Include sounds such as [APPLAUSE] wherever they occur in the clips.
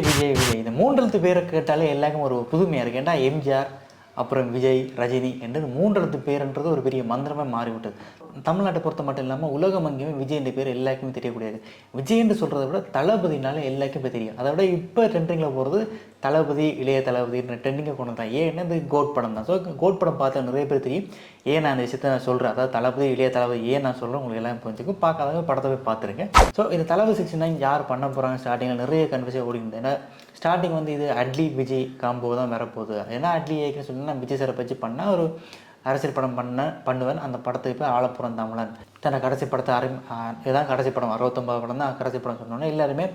விஜய் விஜய் விஜய். இந்த மூன்றெழுத்து பேரை கேட்டாலே எல்லாருக்கும் ஒரு புதுமையாக இருக்கு. ஏன்டா எம்ஜிஆர்? அப்புறம் விஜய் ரஜினி என்று இந்த பேருன்றது ஒரு பெரிய மந்திரமே மாறிவிட்டது. தமிழ்நாட்டை பொறுத்த மட்டும் இல்லாமல் உலகம் அங்கேயுமே விஜய் என்ற பேர் எல்லாருக்குமே தெரியக்கூடியது. விஜய் என்று சொல்கிறத விட தளபதினால எல்லாருக்குமே தெரியும். அதை விட இப்போ ட்ரெண்டிங்கில் போகிறது தளபதி இளைய தளபதி ட்ரெண்டிங்கை கொண்டு தான் ஏன்னா இந்த கோட் படம் தான். ஸோ கோட் படம் பார்த்த நிறைய பேர் தெரியும். ஏன் நான் இந்த விஷயத்த நான் சொல்கிறேன் அதாவது தளபதி இளைய தளபதி ஏன் நான் சொல்கிறேன் உங்களுக்கு எல்லாம் புரிஞ்சுக்கும் பார்க்காதவங்க படத்தை போய் பார்த்துருங்க. ஸோ இந்த தளபதி சிக்ஸ்டி நைன் யார் பண்ண போகிறாங்க ஸ்டார்டிங்கில் நிறைய கன்வர்சேஷன் ஓடிந்து ஏன்னா ஸ்டார்டிங் வந்து இது அட்லி விஜய் காம்போ தான் வரப்போகுது. ஏன்னா அட்லி ஏற்கனவே நான் விஜய் சாரை வச்சு பண்ண ஒரு அரசியல் படம் பண்ண பண்ணுவேன். அந்த படத்தை இப்போ ஆலப்புறம் தமிழன். தன்னை கடைசி படத்தை ஆரம்பி இதுதான் கடைசி படம். அறுபத்தொம்பது படம் தான் கடைசி படம் சொன்னோன்னே எல்லாருமே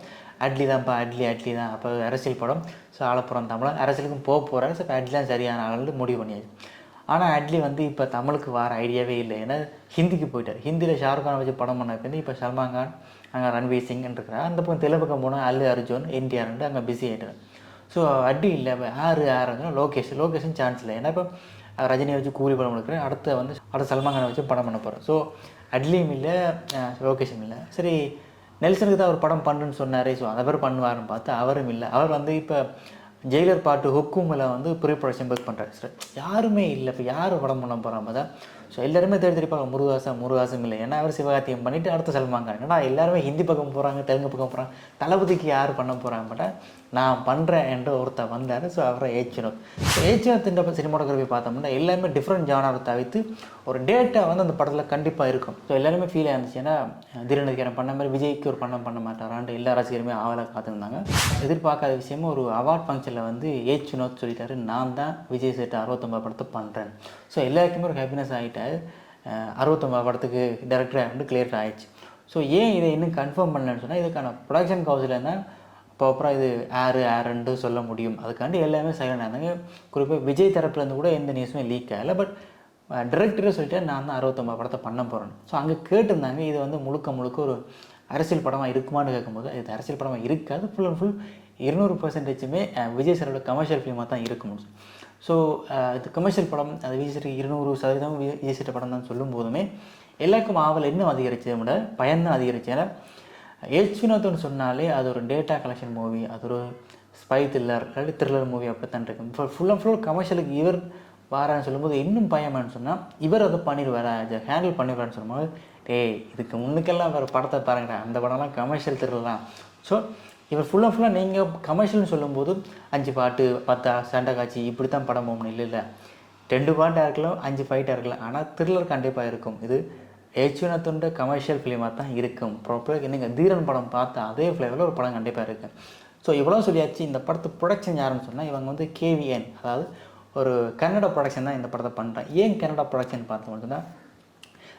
அட்லி தான்ப்பா அட்லி அட்லி தான். அப்போ அரசியல் படம். ஸோ ஆலப்புறம் தமிழன். அரசியலுக்கும் போக போகிறாரு ஸோ அட்லி தான் சரியான ஆள்னு முடிவு பண்ணியாச்சு. ஆனால் அட்லி வந்து இப்போ தமிழுக்கு வர ஐடியாவே இல்லை. ஏன்னா ஹிந்திக்கு போயிட்டார். ஹிந்தியில் ஷாருக்கான் வச்சு படம் பண்ண வந்து இப்போ சல்மான் கான் அங்கே ரன்வீர் சிங் இருக்கிறார் அந்த பக்கம் தெலுங்கு பக்கம் போனால் அல்லு அர்ஜுன் என்டிஆர்ன்ட்டு அங்கே பிஸி ஆகிட்டார் ஸோ அடி இல்லை இப்போ யார் யாருன்னா லோகேஷ். லோகேஷன் சான்ஸ் இல்லை ஏன்னா இப்போ ரஜினியை வச்சு கூலி படம் எடுக்கிறேன் அடுத்து வந்து அடுத்த சல்மான் கானை வச்சு படம் பண்ண போகிறேன் ஸோ அட்லியும் இல்லை லோகேஷும் இல்லை. சரி நெல்சனுக்கு தான் அவர் படம் பண்ணுன்னு சொன்னார். ஸோ அதை பேர் பண்ணுவாருன்னு பார்த்து அவரும் இல்லை. அவர் வந்து இப்போ ஜெயிலர் பாட்டு ஹுக்குமில் வந்து ப்ரீ ப்ரொடக்ஷன் ஒர்க் பண்ணுறாரு சார் யாருமே இல்லை. இப்போ யார் படம் பண்ண போகிறாம தான் ஸோ எல்லாருமே தேடி தெரிப்பாங்க முருகாசம் முருகாசம் இல்லை. ஏன்னா அவர் சிவகார்த்தியம் பண்ணிவிட்டு அடுத்த சல்மான் கான். ஏன்னா எல்லாருமே ஹிந்தி பக்கம் போகிறாங்க தெலுங்கு பக்கம் போகிறாங்க தளபதிக்கு யார் பண்ண போகிறாங்க நான் பண்ணுறேன் என்று ஒருத்தர் வந்தார். ஸோ அவரை ஏச்சினோத் ஸோ ஏச்சினத்தின் சினிமாட்டோகிராஃபி பார்த்தோம்னா எல்லாமே டிஃப்ரெண்ட் ஜானரை தவிர்த்து ஒரு டேட்டா வந்து அந்த படத்தில் கண்டிப்பாக இருக்கும். ஸோ எல்லாருமே ஃபீல் ஆயிருந்துச்சு ஏன்னா தீரநதிக்காரன் பண்ண மாதிரி விஜய்க்கு ஒரு பண்ணம் பண்ண மாட்டாரான்ட்டு எல்லா ரசிகருமே ஆவலாக காத்திருந்தாங்க. எதிர்பார்க்காத விஷயமும் ஒரு அவார்ட் ஃபங்க்ஷனில் வந்து ஏச் வினோத் சொல்லிட்டாரு. நான் தான் விஜய் சேட்டு அறுபத்தொம்பது படத்தை பண்ணுறேன் ஸோ எல்லாருக்குமே ஒரு ஹாப்பினஸ் ஆகிட்டார் அறுபத்தொம்பது படத்துக்கு டேரக்டர் வந்து கிளியர் ஆயிடுச்சு. ஸோ ஏன் இதை இன்னும் கன்ஃபார்ம் பண்ணலன்னு சொன்னால் இதுக்கான ப்ரொடக்ஷன் கவுன்சில் என்ன இப்போ அப்புறம் இது ஏரு ஏருன்ட்டு சொல்ல முடியும். அதுக்காண்டி எல்லாமே சைலண்டாக இருந்தாங்க குறிப்பாக விஜய் தரப்புலேருந்து கூட எந்த நியூஸுமே லீக் ஆகலை. பட் டிரெக்டரே சொல்லிட்டு நான் தான் அறுபத்தொம்பது படத்தை பண்ண போகிறேன் ஸோ அங்கே கேட்டிருந்தாங்க இது வந்து முழுக்க முழுக்க ஒரு அரசியல் படமாக இருக்குமான்னு கேட்கும்போது இது அரசியல் படமாக இருக்காது. ஃபுல் அண்ட் ஃபுல் இருநூறு பர்சன்டேஜுமே விஜய் சாரோட கமர்ஷியல் ஃபிலிமாக தான் இருக்கும். ஸோ இது கமர்ஷியல் படம் அது விஜய் சாருக்கு இருநூறு சதவீதம் விஜய் சார் படம் தான் சொல்லும் போதுமே எல்லாருக்கும் ஆவல் இன்னும் அதிகரிச்சதை விட பயன் தான் அதிகரிச்சு ஏன்னா ஏச் வினோத்னு சொன்னாலே அது ஒரு டேட்டா கலெக்ஷன் மூவி அது ஒரு ஸ்பை த்ரில்லர் இல்லாட்டி த்ரில்லர் மூவி அப்போ தான் இருக்கும் இப்போ ஃபுல் அண்ட் ஃபுல் கமர்ஷியலுக்கு இவர் வாரான்னு சொல்லும்போது இன்னும் பயமான்னு சொன்னால் இவர் அதை பண்ணிடுவாரா? இதை ஹேண்டில் பண்ணிடுவாருன்னு சொல்லும்போது டேய் இதுக்கு முன்னுக்கெல்லாம் வேறு படத்தை பாருங்கடா அந்த படம்லாம் கமர்ஷியல் த்ரில்லர் தான். ஸோ இவர் ஃபுல் அண்ட் ஃபுல்லாக நீங்கள் கமர்ஷியல்னு சொல்லும்போது அஞ்சு பாட்டு பத்தா சண்டை காட்சி இப்படி தான் படம் போகணும் இல்லை இல்லை. ரெண்டு பாட்டாக இருக்கலாம் அஞ்சு ஃபைட்டாக இருக்கலாம் ஆனால் த்ரில்லர் கண்டிப்பாக இருக்கும். இது ஏச்சுனத்துண்ட கமர்ஷியல் ஃபிலிமாக தான் இருக்கும். ப்ராப்பராக என்னங்க தீரன் படம் பார்த்த அதே ஃப்ளேவரில் ஒரு படம் கண்டிப்பாக இருக்குது ஸோ இவ்வளோ சொல்லியாச்சு இந்த படத்து ப்ரொடக்ஷன் யாருன்னு சொன்னால் இவங்க வந்து கேவிஎன் அதாவது ஒரு கன்னட ப்ரொடக்ஷன் தான் இந்த படத்தை பண்ணுறேன் ஏன் கன்னட ப்ரொடக்ஷன் பார்த்தோம்னு சொன்னால்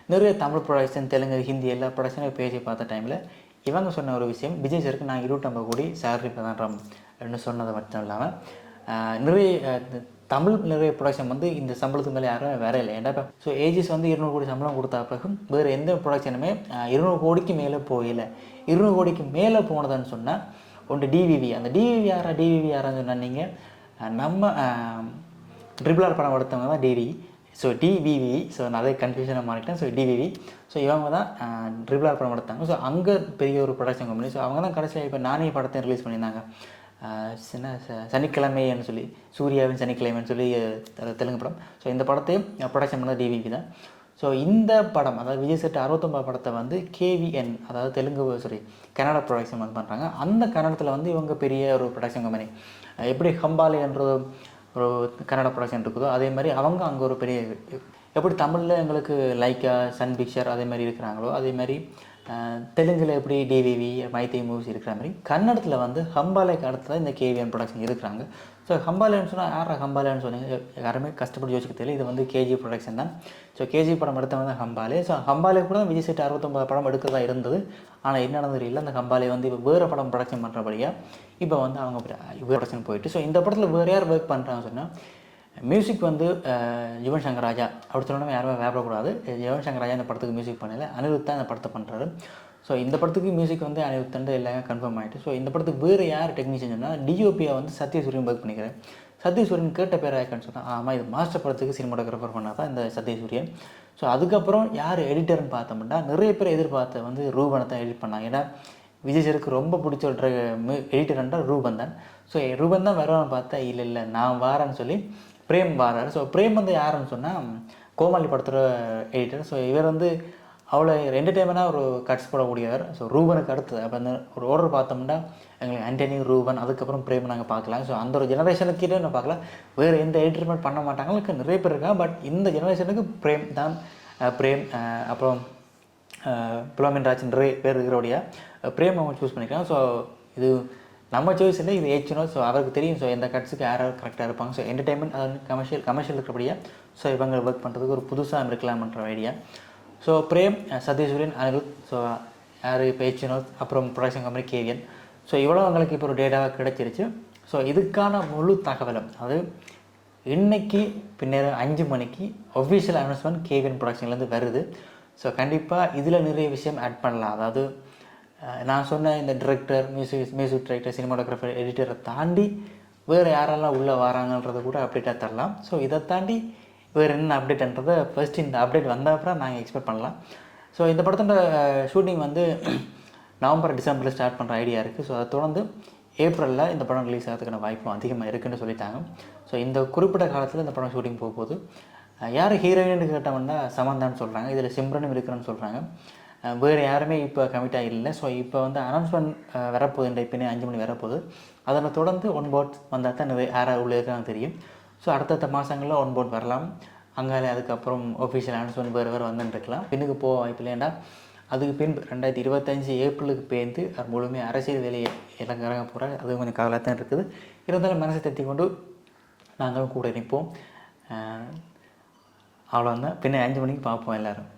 நிறைய தமிழ் ப்ரொடக்ஷன் தெலுங்கு ஹிந்தி எல்லா ப்ரொடக்ஷனும் பேசி பார்த்த டைமில் இவங்க சொன்ன ஒரு விஷயம் விஜய் சருக்கு நான் இருபத்தொம்பது கோடி சேலரி பண்ணுறோம் அப்படின்னு சொன்னது மட்டும் இல்லாமல் நிறைய இந்த தமிழ் நிறைய ப்ரொடக்ஷன் வந்து இந்த சம்பளத்துக்கு மேலே யாரும் வேற இல்லை. ஏன்டா ஸோ ஏஜிஸ் வந்து இருநூறு கோடி சம்பளம் கொடுத்தா பிறகு வேறு எந்த ப்ரொடக்ஷனுமே இருநூறு கோடிக்கு மேலே போகல. இருநூறு கோடிக்கு மேலே போனதுன்னு சொன்னால் ஒன்று டிவிவி அந்த டிவிவி யாரா டிவிவி யாரான்னு சொன்னால் நீங்கள் நம்ம ட்ரிபிளார் படம் எடுத்தவங்க தான் டிவி ஸோ டிவிவி ஸோ நான் அதே கன்ஃபியூஷனாக மாறிட்டேன். ஸோ டிவிவி ஸோ இவங்க தான் ட்ரிபிளார் படம் எடுத்தாங்க. ஸோ அங்கே பெரிய ஒரு ப்ரொடக்ஷன் கம்பெனி ஸோ அவங்க தான் கடைசியாக இப்போ நானே படத்தை ரிலீஸ் பண்ணியிருந்தாங்க. சின்ன ச- சனிக்கிழமைன்னு சொல்லி சூர்யாவின் சனிக்கிழமைன்னு சொல்லி தெலுங்கு படம். ஸோ இந்த படத்தையும் ப்ரொடக்ஷன் பண்ணது டிவிவி தான். ஸோ இந்த படம் அதாவது விஜய் செட்டு அறுபத்தொம்பது படத்தை வந்து கேவிஎன் அதாவது தெலுங்கு சாரி கன்னடா ப்ரொடக்ஷன் வந்து பண்ணுறாங்க அந்த கன்னடத்தில் வந்து இவங்க பெரிய ஒரு ப்ரொடக்ஷன் கம்பெனி எப்படி ஹம்பாலே என்ற ஒரு கன்னட ப்ரொடக்ஷன் இருக்குதோ அதே மாதிரி அவங்க அங்கே ஒரு பெரிய எப்படி தமிழில் எங்களுக்கு லைக்கா சன் பிக்சர் அதே மாதிரி இருக்கிறாங்களோ அதே மாதிரி தெலுங்கில் எப்படி டிவிவி மைத்தி மூவிஸ் இருக்கிற மாதிரி கன்னடத்தில் வந்து ஹம்பாலை அடுத்து தான் இந்த கேவிஎன் ப்ரொடக்ஷன் இருக்கிறாங்க. ஸோ ஹம்பாலேன்னு சொன்னால் யாரா ஹம்பாலேன்னு சொன்னீங்க? யாருமே கஷ்டப்பட்டு யோசிக்க தெரியல. இது வந்து கேஜி ப்ரொடக்ஷன் தான். ஸோ கேஜி படம் எடுத்தவங்க தான் ஹம்பாலே. ஸோ ஹம்பாலே கூட விஜய் சேட்டு அறுபத்தொம்பது படம் எடுக்கிறதா இருந்தது. ஆனால் என்ன நடந்தது இல்லை அந்த ஹம்பாலே வந்து இப்போ வேறு படம் ப்ரொடக்ஷன் பண்ணுறபடியாக இப்போ வந்து அவங்க ப்ரொடக்ஷன் போயிட்டு. ஸோ இந்த படத்தில் வேறு யார் ஒர்க் பண்ணுறாங்க சொன்னால் மியூசிக் வந்து யுவன் சங்கர் ராஜா அப்படி சொன்னோம் யாருமே வேப்படக்கூடாது யுவன் சங்கர் ராஜா இந்த படத்துக்கு மியூசிக் பண்ணல. அனிருத் தான் இந்த படத்தை பண்ணுறாரு ஸோ இந்த படத்துக்கு மியூசிக் வந்து அனிருத்தண்டு எல்லாமே கன்ஃபார்ம் ஆகிட்டு ஸோ இந்த படத்துக்கு வேறு யார் டெக்னீஷியன் சொன்னால் டிஓபியை வந்து சத்யசூரியன் ஒர்க் பண்ணிக்கிறேன் சத்யசூரியன் கேட்ட பேர் சொன்னால் ஆமாம் இது மாஸ்டர் படத்துக்கு சினிமாட்டோகிராஃபர் பண்ணால் தான் இந்த சத்யசூரியன் ஸோ அதுக்கப்புறம் யார் எடிட்டர்னு பார்த்தோம்னா நிறைய பேர் எதிர்பார்த்த வந்து ரூபனை தான் எடிட் பண்ணாங்க. ஏன்னா விஜய் சருக்கு ரொம்ப பிடிச்ச ஒரு எடிட்டர் என்றால் ரூபன் தான். ஸோ ரூபன் தான் வருவான்னு பார்த்தா இல்லை இல்லை நான் வாரேன்னு சொல்லி பிரேம் வாராரு. ஸோ பிரேம் வந்து யாருன்னு சொன்னால் கோமாளி படத்தோட எடிட்டர் ஸோ இவர் வந்து அவ்வளோ என்டர்டெயின்மெண்ட்டாக ஒரு கட்ஸ் போடக்கூடியவர் ஸோ ரூபனுக்கு அடுத்தது. அப்போ அந்த ஒரு ஆர்டர் பார்த்தோம்னா எங்களுக்கு ஆண்டனி ரூபன் அதுக்கப்புறம் பிரேம் நாங்கள் பார்க்கலாம். ஸோ அந்த ஒரு ஜெனரேஷனுக்கு கீழே நான் பார்க்கலாம் வேறு எந்த என்டர்டைன்மெண்ட் பண்ண மாட்டாங்களுக்கு நிறைய பேர் இருக்காங்க. பட் இந்த ஜெனரேஷனுக்கு பிரேம் தான் பிரேம் அப்புறம் புலமின் ராஜ் நிறைய பேர் இருக்கிறோடைய பிரேம் அவங்க சூஸ் பண்ணிக்கலாம் ஸோ இது நம்ம சாய்ஸ் இல்லை இது ஏச்சுனோ ஸோ அவருக்கு தெரியும் ஸோ எந்த கட்ஸுக்கு யார் யார் கரெக்டாக இருப்பாங்க. ஸோ என்டர்டைன்மெண்ட் அது கமர்ஷியல் கமர்ஷியல் இருக்கிறபடியா ஸோ இவங்க ஒர்க் பண்ணுறதுக்கு ஒரு புதுசாக இருக்கலாம்ன்ற idea so Prem Satheeswaran Anirudh so யார் இப்போ ஏச்சுனோத் அப்புறம் ப்ரொடக்ஷன் கம்பெனி கேவியன். ஸோ இவ்வளோ அவங்களுக்கு இப்போ ஒரு டேட்டாவாக கிடைச்சிருச்சு. ஸோ இதுக்கான முழு தகவலும் அது இன்னைக்கு பின்னர் அஞ்சு மணிக்கு ஒஃபிஷியல் அனௌன்ஸ்மெண்ட் கேவியன் ப்ரொடக்ஷன்லேருந்து வருது. ஸோ கண்டிப்பாக இதில் நிறைய விஷயம் ஆட் பண்ணலாம். அதாவது நான் சொன்ன இந்த director music music director cinematographer எடிட்டரை தாண்டி வேறு யாரெல்லாம் உள்ளே வராங்கன்றதை கூட அப்டேட்டாக தரலாம். ஸோ இதை தாண்டி வேறு என்ன அப்டேட்ன்றதை ஃபர்ஸ்ட் இந்த அப்டேட் வந்த அப்புறம் நாங்கள் எக்ஸ்பெக்ட் பண்ணலாம். ஸோ இந்த படத்தோட ஷூட்டிங் வந்து [CLEARS THROAT] நவம்பர் டிசம்பரில் ஸ்டார்ட் பண்ணுற ஐடியா இருக்குது ஸோ அதை தொடர்ந்து ஏப்ரலில் இந்த படம் ரிலீஸ் ஆகிறதுக்கான வாய்ப்பும் அதிகமாக இருக்குன்னு சொல்லிட்டாங்க. ஸோ இந்த குறிப்பிட்ட காலத்தில் இந்த படம் ஷூட்டிங் போக போகுது. யார் ஹீரோயின்னு கேட்டோம்னா சமந்தான்னு சொல்கிறாங்க இதில் சிம்ரனும் இருக்கிறேன்னு சொல்கிறாங்க வேறு யாருமே இப்போ கமிட்டாக இல்லை ஸோ இப்போ வந்து அனௌன்ஸ்மெண்ட் வரப்போகுது. இந்த பின்னே அஞ்சு மணி வரப்போகுது. அதனை தொடர்ந்து ஒன் போர்ட் வந்தால் தான் நிறைய யாராக உள்ளே இருக்காங்க தெரியும். ஸோ அடுத்தடுத்த மாதங்களில் ஒன் போர்ட் வரலாம். அங்காலே அதுக்கப்புறம் ஒஃபிஷியல் அனௌன்ஸ்மெண்ட் வேறு வேறு வந்துட்டுருக்கலாம் பின்னுக்கு போக வாய்ப்பு இல்லைண்டா அதுக்கு பின்பு ரெண்டாயிரத்தி இருபத்தஞ்சி ஏப்ரலுக்கு பேர்ந்து அவர் முழுமையாக அரசியல் வேலையை இறங்க இறங்க போகிறார் அது கொஞ்சம் கவலை தான் இருக்குது. இருந்தாலும் மனசை தத்தி கொண்டு நாங்களும் கூட நிற்போம் அவ்வளோதான் பின்ன அஞ்சு மணிக்கு பார்ப்போம் எல்லோரும்.